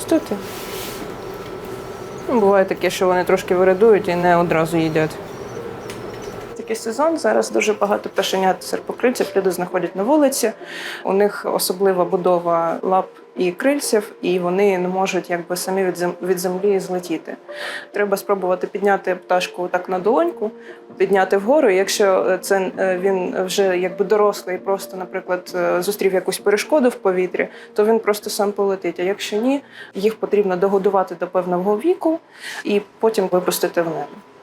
Стойте. Ну, Буває таке, що вони трошки вирадують і не одразу їдять. Такий сезон зараз дуже багато пташенят серпокрильців люди знаходять на вулиці. У них особлива будова лап і крильців, і вони не можуть якби самі від зем- від землі злетіти. Треба спробувати підняти пташку так на долоньку, підняти вгору. Якщо це е, він вже якби дорослий, просто, наприклад, е, зустрів якусь перешкоду в повітрі, то він просто сам полетить. А якщо ні, їх потрібно догодувати до певного віку і потім випустити в небо.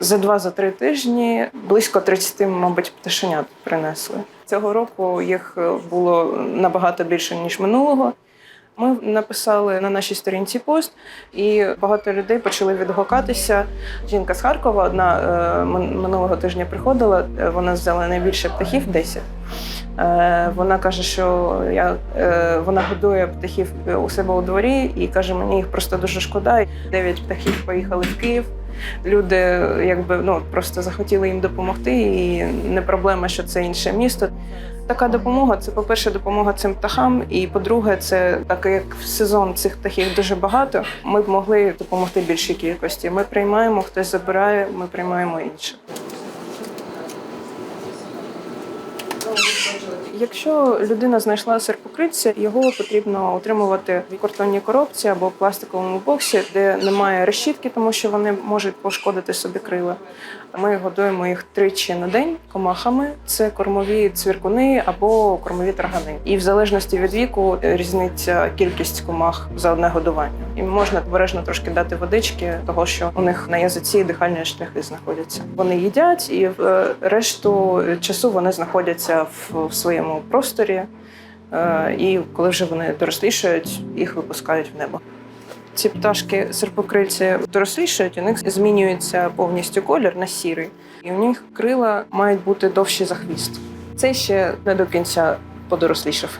За два-за три тижні близько 30, мабуть, пташенят принесли. Цього року їх е, було набагато більше ніж минулого. Ми написали на нашій сторінці пост, і багато людей почали відгукатися. Жінка з Харкова одна е, минулого тижня приходила. е, Вона взяла найбільше птахів 10. Е, Вона каже, що я, вона годує птахів у себе у дворі і каже, мені їх просто дуже шкода. Дев'ять птахів поїхали в Київ. Люди якби ну просто захотіли їм допомогти, і не проблема, що це інше місто. Така допомога це, по-перше, допомога цим птахам. І по-друге, це так як в сезон цих птахів дуже багато. Ми б могли допомогти більшій кількості. Ми приймаємо, хтось забирає, ми приймаємо інше. Якщо людина знайшла серпокрильця, його потрібно утримувати в картонній коробці або пластиковому боксі, де немає решітки, тому що вони можуть пошкодити собі крила. Ми годуємо їх тричі на день комахами. Це кормові цвіркуни або кормові таргани. І в залежності від віку різниця кількість комах за одне годування. І можна обережно трошки дати водички, того що у них на язиці дихальні шляхи знаходяться. Вони їдять, і е, решту часу вони знаходяться в, в своєму просторі. Е, І коли вже вони дорослішають, їх випускають в небо. Ці пташки серпокрильці дорослішають, у них змінюється повністю колір на сірий, і у них крила мають бути довші за хвіст. Це ще не до кінця подорослішав.